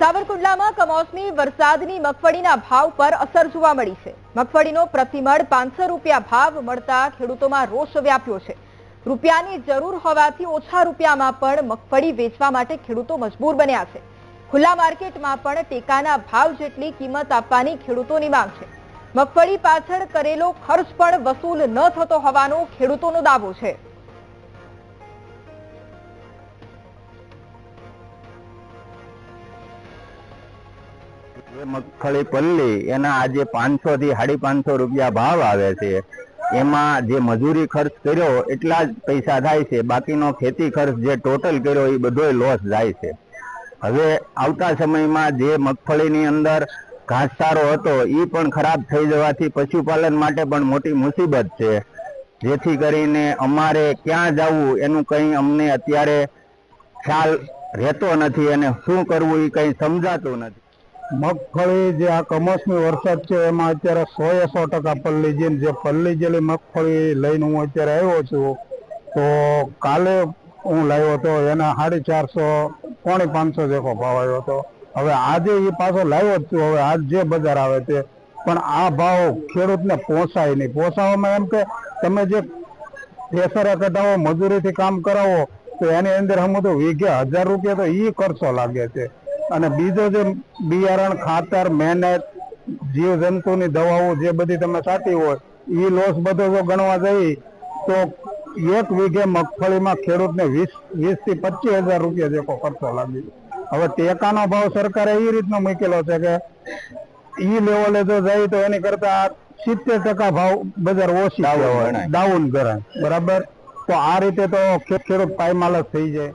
સાવરકુંડલામાં કમોસમી વરસાદની મગફળીના ભાવ પર અસર જોવા મળી છે. મગફળીનો પ્રતિમળ પાંચસો રૂપિયા ભાવ મળતા ખેડૂતોમાં રોષ વ્યાપ્યો છે. રૂપિયાની જરૂર હોવાથી ઓછા રૂપિયામાં પણ મગફળી વેચવા માટે ખેડૂતો મજબૂર બન્યા છે. ખુલ્લા માર્કેટમાં પણ ટેકાના ભાવ જેટલી કિંમત આપવાની ખેડૂતોની માંગ છે. મગફળી પાછળ કરેલો ખર્ચ પણ વસૂલ ન થતો હોવાનો ખેડૂતોનો દાવો છે. મગફળી પલ્લી, એના આજે પાંચસો થી સાડી પાંચસો રૂપિયા ભાવ આવે છે. એમાં જે મજૂરી ખર્ચ કર્યો, એટલા જ પૈસા થાય છે. બાકીનો ખેતી ખર્ચ જે ટોટલ કર્યો, એ બધોય લોસ જાય છે. હવે આવતા સમયમાં જે મગફળીની અંદર ઘાસચારો હતો એ પણ ખરાબ થઈ જવાથી પશુપાલન માટે પણ મોટી મુસીબત છે. જેથી કરીને અમારે ક્યાં જવું, એનું કંઈ અમને અત્યારે ખ્યાલ રહેતો નથી. અને શું કરવું એ કંઈ સમજાતું નથી. મગફળી જે આ કમોસમી વરસાદ છે, એમાં અત્યારે સો એ સો ટકા પલ્લી જેમ જે પલ્લી જેલી મગફળી લઈને હું અત્યારે આવ્યો છું, તો કાલે હું લાવ્યો હતો, એના સાડી ચારસો, પોણી પાંચસો જેવો ભાવ આવ્યો હતો. હવે આજે એ પાછો લાવ્યો જ છું, હવે આજ જે બજાર આવે છે પણ આ ભાવ ખેડૂતને પોસાય નહીં. પોસાવામાં એમ કે તમે જે પ્રેશરે કઢાવો, મજૂરીથી કામ કરાવો, તો એની અંદર હમ તો વીઘે હજાર રૂપિયા તો એ ખર્ચો લાગે છે. અને બીજો જે બિયારણ ખાતર મહેનત જીવ જંતુની દવાઓ જે બધી તમે સાચી હોય એ લોસ બધો જો ગણવા જઈ તો એક વીઘે મગફળીમાં ખેડૂતને વીસ વીસથી પચીસ હજાર રૂપિયા જેવો ખર્ચો લાગે. હવે ટેકાનો ભાવ સરકારે એ રીતનો મૂકેલો છે કે ઈ લેવલે જો જાય તો એની કરતા સિત્તેર ટકા ભાવ બજાર ઓછી ડાઉન ગણાય. બરાબર? તો આ રીતે તો ખેડૂત પાયમાલ જ થઈ જાય.